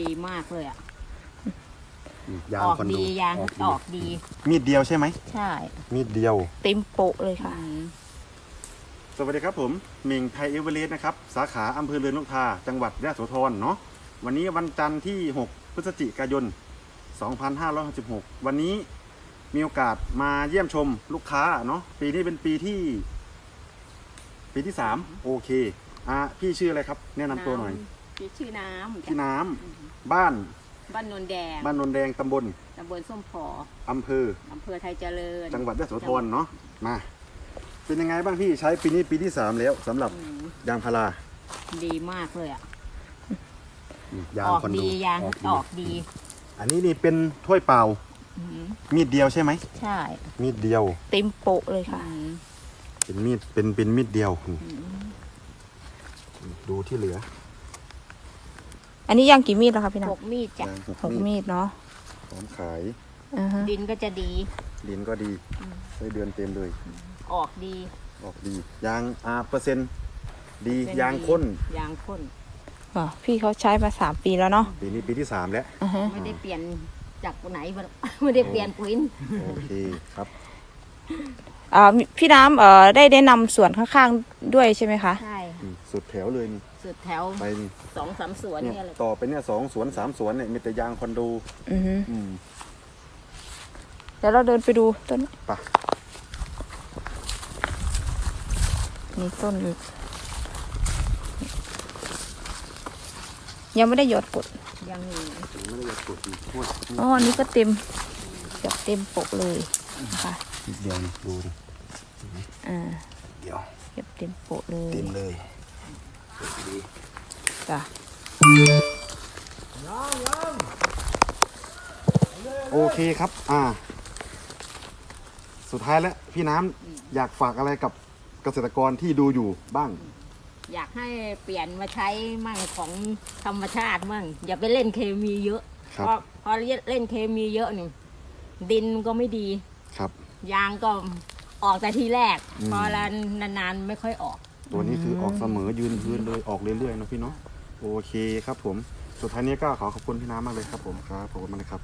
ดีมากเลยอะ ยางออกคอนโดดียางออกดี มีดเดียวใช่ไหม ใช่ มีดเดียว เต็มโปะเลยค่ะอืมสวัสดีครับผมหมิงไทยเอเวอเรสต์นะครับ สาขาอำเภอเรือนนกทาจังหวัดยะโสธรเนาะวันนี้วันจันทร์ที่ 6 พฤศจิกายน 2566 วันนี้มีโอกาสมาเยี่ยมชมลูกค้าเนาะปีนี้เป็นปีที่ ปีที่ 3 โอเค อะพี่ชื่ออะไรครับ แนะนำตัวหน่อยพี่ ชื่อน้ำพี่น้ำบ้านบ้านนนแดงบ้านนนแดงตำบลตำบลส้มพออำเภอ อำเภอไทยเจริญจังหวัดยะโสธรเนาะมาเป็นยังไงบ้างพี่ใช้ปีนี้ปีที่ 3 แล้วสำหรับอืมยางพาราดีมากเลยอะยางออกคอนโดดียางออกดีอันนี้นี่เป็นถ้วยเปล่าอืมมีดเดียวใช่ไหมใช่ มีดเดียว เต็มโปะเลยค่ะอืมเป็นมีดเป็นเป็นมีดเดียวนี่ดูที่เหลือ อันนี้ยางกี่มีดแล้วคะพี่หน้ำกมีดจ้ะยางหกหกมีดมีดเนาะพร้อมขายอ่าฮะดินก็จะดีดินก็ดีได้เดือนเต็มเลย ออกดี ออกดียางอาเปอร์เซ็นต์ดีเป็นยางข้นยางข้น อ๋อพี่เขาใช้มาสามปีแล้วเนาะปีนี้ปีที่สามแล้ว อ่าฮะไม่ได้เปลี่ยนจากไหนมาไม่ได้เปลี่ยนปุ๋ยโอเคครับ อ่าพี่น้ำเอ่อได้แนะนำสวนข้างๆด้วยใช่ไหมคะ ใช่นี่ สุดแถวเลยนี่สุดแถวไปนี่สองสามสวนเนี่ยเนี่ยเลยต่อไปเนี่ยสองสวนสามสวนเนี่ยมีแต่ยางคอนโดอือฮึอืมเดี๋ยวเราเดินไปดูต้นไปมีต้นอีกยังไม่ได้หยอดกดยังมีไม่ได้จะกดอีกพวดอ๋ออันนี้ก็เต็มเกือบเต็มโปะเลยนะคะนิดเดียวนี่ดูดิอ่าเดียวเกือบเต็มโปะเลยเต็มเลย จ้ะโอเคครับ อ่า สุดท้ายแล้วพี่น้ำอยากฝากอะไรกับเกษตรกรที่ดูอยู่บ้าง อยากให้เปลี่ยนมาใช้มั่งของธรรมชาติมั่ง อย่าไปเล่นเคมีเยอะ ครับ เพราะพอเล่นเคมีเยอะนี่ดินก็ไม่ดี ครับ ยางก็ออกแต่ทีแรก อืม พอละนานๆไม่ค่อยออก ตัวนี้คือออกเสมอยืนพื้นเลยออกเรื่อยๆนะพี่เนาะโอเคครับผม สุดท้ายนี้ก็ขอขอบคุณพี่น้ำมากเลยครับผมครับขอบคุณมากเลยครับ